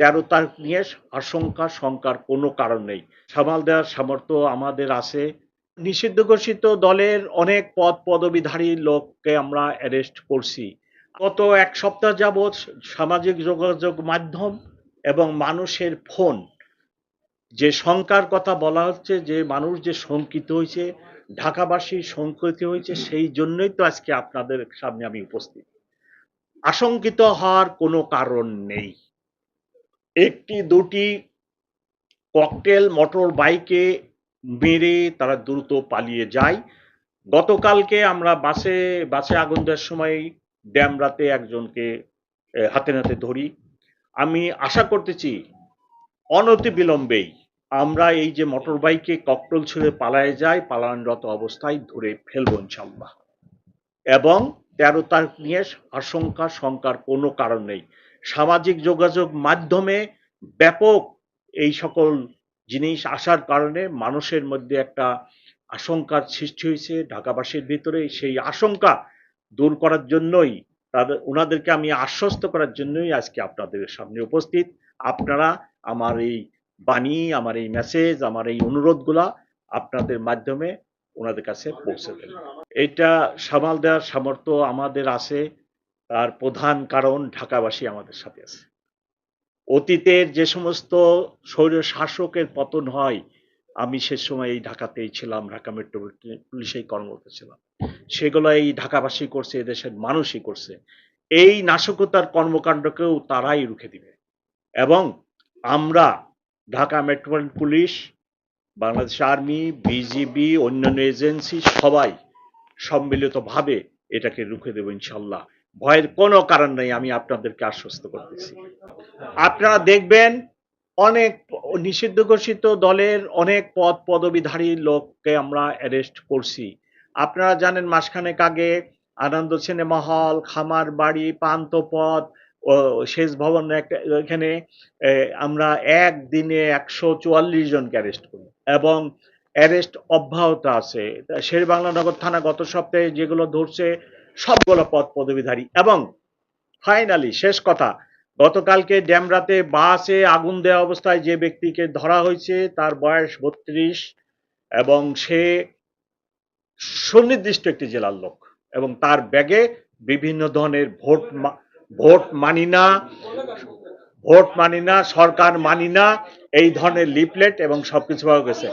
তেরো তারিখ নিয়ে আশঙ্কা, শঙ্কার কোনো কারণ নেই। সামাল দেওয়ার সামর্থ্য আমাদের আছে। নিষিদ্ধ ঘোষিত দলের অনেক পদ, পদবিধারী লোককে আমরা অ্যারেস্ট করছি। গত এক সপ্তাহ যাবৎ সামাজিক যোগাযোগ মাধ্যম এবং মানুষের ফোন, যে শঙ্কার কথা বলা হচ্ছে, যে মানুষ যে শঙ্কিত হয়েছে, ঢাকাবাসী শঙ্কিত হয়েছে, সেই জন্যই তো আজকে আপনাদের সামনে আমি উপস্থিত। আশঙ্কিত হওয়ার কোনো কারণ নেই। একটি, দুটি ককটেল মোটর বাইকে মেরে তারা দ্রুত পালিয়ে যায়। গতকালকে আমরা বাসে বাসে আগুন দেওয়ার সময় ড্যামরাতে একজনকে হাতে নাতে ধরি। আমি আশা করতেছি অনতি বিলম্বেই আমরা এই যে মোটর বাইকে ককটেল ছুঁড়ে পালায় যায়, পালানরত অবস্থায় ধরে ফেলব ইনশাল্লাহ এবং তেরো তারিখ নিয়ে আশঙ্কা, শঙ্কার কোনো কারণ নেই। সামাজিক যোগাযোগ মাধ্যমে ব্যাপক এই সকল জিনিস আসার কারণে মানুষের মধ্যে একটা আশঙ্কার সৃষ্টি হয়েছে। ঢাকাবাসীর ভিতরে সেই আশঙ্কা দূর করার জন্যই তাদের ওনাদেরকে আমি আশ্বস্ত করার জন্যই আজকে আপনাদের সামনে উপস্থিত। আপনারা আমার এই বাণী, আমার এই মেসেজ আমার এই অনুরোধগুলা আপনাদের মাধ্যমে ওনাদের কাছে পৌঁছে দেন। এটা সামাল দেওয়ার সামর্থ্য আমাদের আছে। তার প্রধান কারণ ঢাকাবাসী আমাদের সাথে আছে। অতীতের যে সমস্ত স্বৈর শাসকের পতন হয়, আমি সে সময় এই ঢাকাতেই ছিলাম, ঢাকা মেট্রো পুলিশেই কর্মরত ছিলাম। সেগুলো এই ঢাকাবাসী করছে, এদেশের মানুষই করছে। এই নাশকতার কর্মকাণ্ডকেও তারাই রুখে দিবে। এবং আমরা, Dhaka metropolitan police, Bangladesh army, BGB, অন্যান্য এজেন্সি সবাই সম্মিলিতভাবে এটাকে রুখে দেবো ইনশাল্লাহ। ভয়ের কোনো কারণ নেই, আমি আপনাদেরকে আশ্বস্ত করতেছি। আপনারা দেখবেন অনেক নিষিদ্ধ ঘোষিত দলের অনেক পদ পদবিধারী লোককে আমরা অ্যারেস্ট করছি। আপনারা জানেন মাসখানেক আগে আনন্দ সিনেমা হল, খামার বাড়ি ও শেষ ভবন এখানে আমরা একদিনে একশো চুয়াল্লিশ জনকে অ্যারেস্ট করি এবং অ্যারেস্ট অব্যাহত আছে। শের বাংলানগর থানা গত সপ্তাহে যেগুলো ধরছে সবগুলো পদ পদবিধারী। এবং ফাইনালি শেষ কথা, গতকালকে ড্যামরাতে বাসে আগুন দেওয়া অবস্থায় যে ব্যক্তিকে ধরা হয়েছে তার বয়স বত্রিশ এবং সে সুনির্দিষ্ট একটি জেলার লোক এবং তার ব্যাগে বিভিন্ন ধরনের ভোট ভোট মানি না, ভোট মানি না, সরকার মানি না, এই ধরনের লিফলেট এবং সবকিছু পাওয়া গেছে।